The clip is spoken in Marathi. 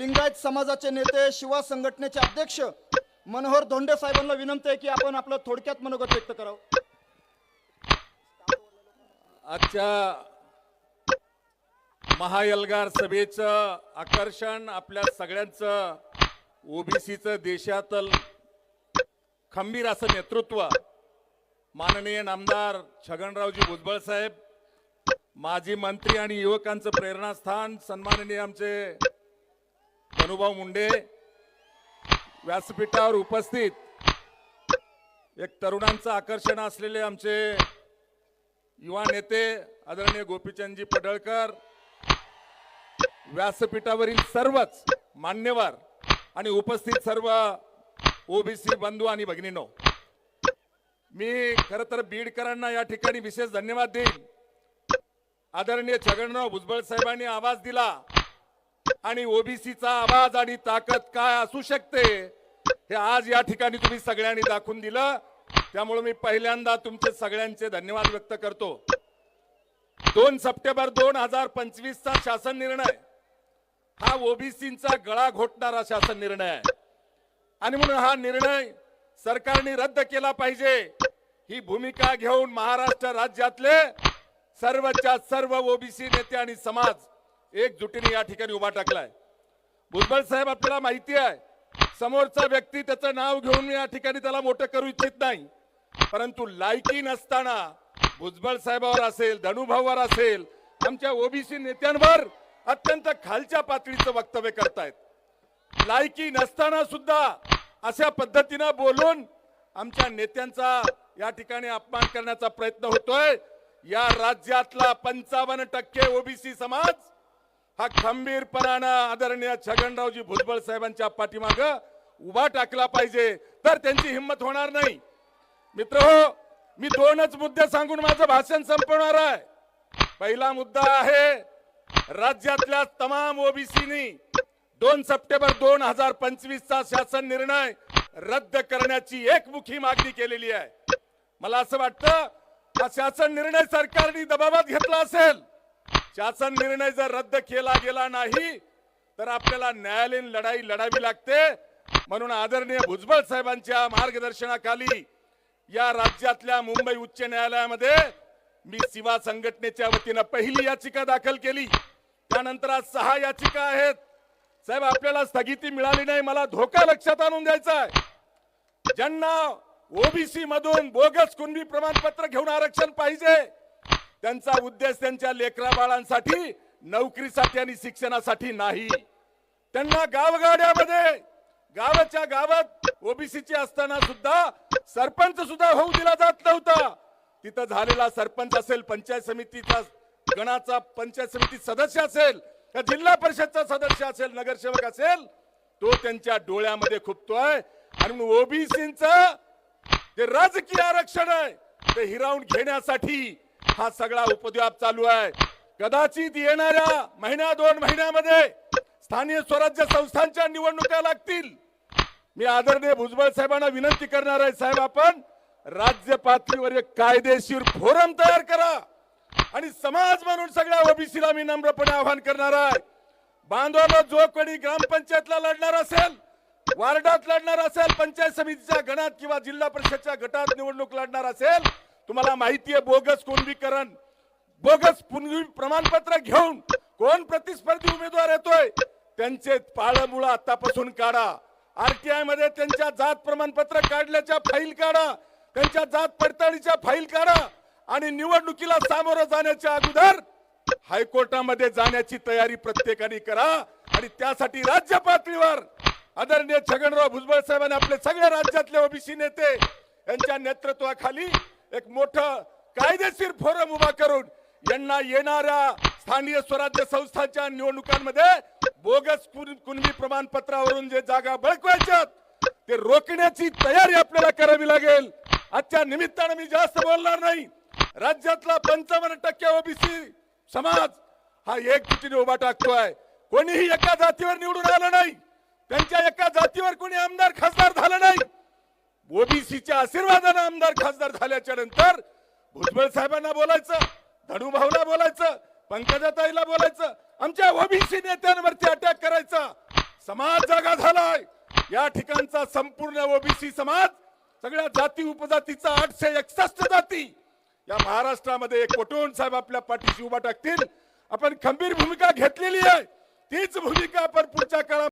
लिंगायत समाजाचे नेते शिवा संघटनेचे अध्यक्ष मनोहर धोंडे साहेबांना विनंती आहे की आपण आपलं थोडक्यात मनोगत व्यक्त करावं. आजच्या महायलगार सभेचं आकर्षण आपल्या सगळ्यांचं ओबीसीचं देशातल खंबीर असं नेतृत्व माननीय नामदार छगनरावजी भुजबळ साहेब माजी मंत्री आणि युवकांचं प्रेरणास्थान सन्माननीय आमचे अनुभव मुंडे व्यासपीठावर उपस्थित एक तरुणांचं आकर्षण असलेले आमचे युवा नेते आदरणीय गोपीचंदजी पडळकर व्यासपीठावरील सर्वच मान्यवर आणि उपस्थित सर्व ओबीसी बंधू आणि भगिनीनो मी खर तर बीडकरांना या ठिकाणी विशेष धन्यवाद देईन. आदरणीय छगनराव भुजबळ साहेबांनी आवाज दिला. आणि ओबीसीचा आवाज आणि ताकद काय असू शकते हे आज या ठिकाणी तुम्ही सगळ्यांनी दाखवून दिलं. त्यामुळे मी पहिल्यांदा तुमचे सगळ्यांचे धन्यवाद व्यक्त करतो. दोन सप्टेंबर दोन हजार पंचवीस चा शासन निर्णय. हा ओबीसीचा गळा घोटणारा शासन निर्णय आहे. आणि म्हणून हा निर्णय सरकारने रद्द केला पाहिजे. ही भूमिका घेऊन महाराष्ट्र राज्यातले सर्वच्या सर्व ओबीसी नेते आणि समाज एकजुटीने या ठिकाणी उभा टाकलाय. भुजबळ साहेब आपल्याला माहिती आहे समोरचा व्यक्ती त्याचं नाव घेऊन मी या ठिकाणी त्याला मोठं करू इच्छित नाही. परंतु लायकी नसताना भुजबळ साहेबावर असेल धनुभाऊवर असेल आमच्या ओबीसी नेत्यांवर अत्यंत खालच्या पातळीचं वक्तव्य करतायत. लायकी नसताना सुद्धा अशा पद्धतीनं बोलून आमच्या नेत्यांचा या ठिकाणी अपमान करण्याचा प्रयत्न होतोय. या राज्यातला पंचावन्न टक्के ओबीसी समाज हा खंबीरपणानं आदरणीय छगनरावजी भुजबळ साहेबांच्या पाठीमाग उभा टाकला पाहिजे. तर त्यांची हिंमत होणार नाही. मित्र हो मी दोनच मुद्दे सांगून माझं भाषण संपवणार आहे. पहिला मुद्दा आहे राज्यातल्या तमाम ओबीसीनी दोन सप्टेंबर दोन हजार पंचवीस चा शासन निर्णय रद्द करण्याची एकमुखी मागणी केलेली आहे. मला असं वाटतं हा शासन निर्णय सरकारने दबावात घेतला असेल. शासन निर्णय जर रद्द केला गेला नाही तर आपल्याला न्यायालयीन लढाई लढावी लागते. म्हणून आदरणीय भुजबळ साहेबांच्या मार्गदर्शनाखाली या राज्यातल्या मुंबई उच्च न्यायालयामध्ये मी शिवा संघटनेच्या वतीनं पहिली याचिका दाखल केली. त्यानंतर आज सहा याचिका आहेत. साहेब आपल्याला स्थगिती मिळाली नाही मला धोका लक्षात आणून द्यायचा आहे. ज्यांना ओबीसी मधून बोगस कुणबी प्रमाणपत्र घेऊन आरक्षण पाहिजे त्यांचा उद्देश त्यांच्या लेकरा बाळांसाठी नोकरीसाठी आणि शिक्षणासाठी नाही. त्यांना गावगाड्यामध्ये गावाच्या गावात ओबीसीचे असताना सुद्धा सरपंच सुद्धा होऊ दिला जात नव्हता. तिथं झालेला सरपंच असेल पंचायत समितीचा गणाचा पंचायत समिती सदस्य असेल का जिल्हा परिषदचा सदस्य असेल नगरसेवक असेल तो त्यांच्या डोळ्यामध्ये खुपतोय. आणि ओबीसीच जे राजकीय आरक्षण आहे ते हिरावून घेण्यासाठी हा सगळा उपद्व्याप चालू आहे. कदाचित येणाऱ्या महिन्या दोन महिन्यामध्ये स्थानिक स्वराज्य संस्थांच्या निवडणुका लागतील. मी आदरणीय भुजबळ साहेबांना विनंती करणार आहे साहेब आपण राज्य पातळीवर एक कायदेशीर फोरम तयार करा आणि समाज म्हणून सगळ्या ओबीसीला मी नम्रपणे आवाहन करणार आहे. बांधवाला जो कोणी ग्रामपंचायतला लढणार असेल वार्डात लढणार असेल पंचायत समितीच्या गणात किंवा जिल्हा परिषदच्या गटात निवडणूक लढणार असेल तुम्हाला माहिती आहे बोगस कुणबीकरण बोगस कुणबी प्रमाणपत्र घेऊन कोण प्रतिस्पर्धी उमेदवार येतोय त्यांचे पाळमुळं आतापासून काढा. आरटीआयमध्ये त्यांच्या जात प्रमाणपत्र काढल्याच्या फाईल काढा त्यांच्या जात पडताळीच्या फाईल काढा आणि निवडणुकीला सामोरं जाण्याच्या अगोदर हायकोर्टामध्ये जाण्याची तयारी प्रत्येकाने करा आणि त्यासाठी राज्य पातळीवर आदरणीय छगनराव भुजबळ साहेबांनी आपले सगळे राज्यातले ओबीसी नेते यांच्या नेतृत्वाखाली एक मोठं कायदेशीर फोरम उभा करून यांना येणाऱ्या स्थानीय स्वराज्य संस्थांच्या निवडणुकांमध्ये बोगस कुणबी प्रमाणपत्रावरून जे जागा बळकवायच्यात ते रोखण्याची तयारी आपल्याला करावी लागेल. आजच्या निमित्तानं मी जास्त बोलणार नाही. राज्यातला पंचावन्न टक्के ओबीसी समाज हा एकजुटीने उभा टाकतोय. कोणीही एका जातीवर निवडून आलं नाही. त्यांच्या एका जातीवर कोणी आमदार खासदार झालं नाही. ओबीसीच्या आशीर्वादानं आमदार खासदार झाल्याच्यानंतर भुजबळ साहेबांना बोलायचं धनुभाऊला बोलायचं पंकजाताईला बोलायचं आमच्या ओबीसी नेत्यांवरती अटॅक करायचा. समाज जागा झालाय. या ठिकाणचा संपूर्ण ओबीसी समाज सगळ्या जाती उपजातीचा आठशे एकसष्ट जाती या महाराष्ट्रामध्ये कोटून साहेब आपल्या पाठीशी उभा टाकतील. आपण खंबीर भूमिका घेतलेली आहे. तीच भूमिका आपण पुढच्या काळात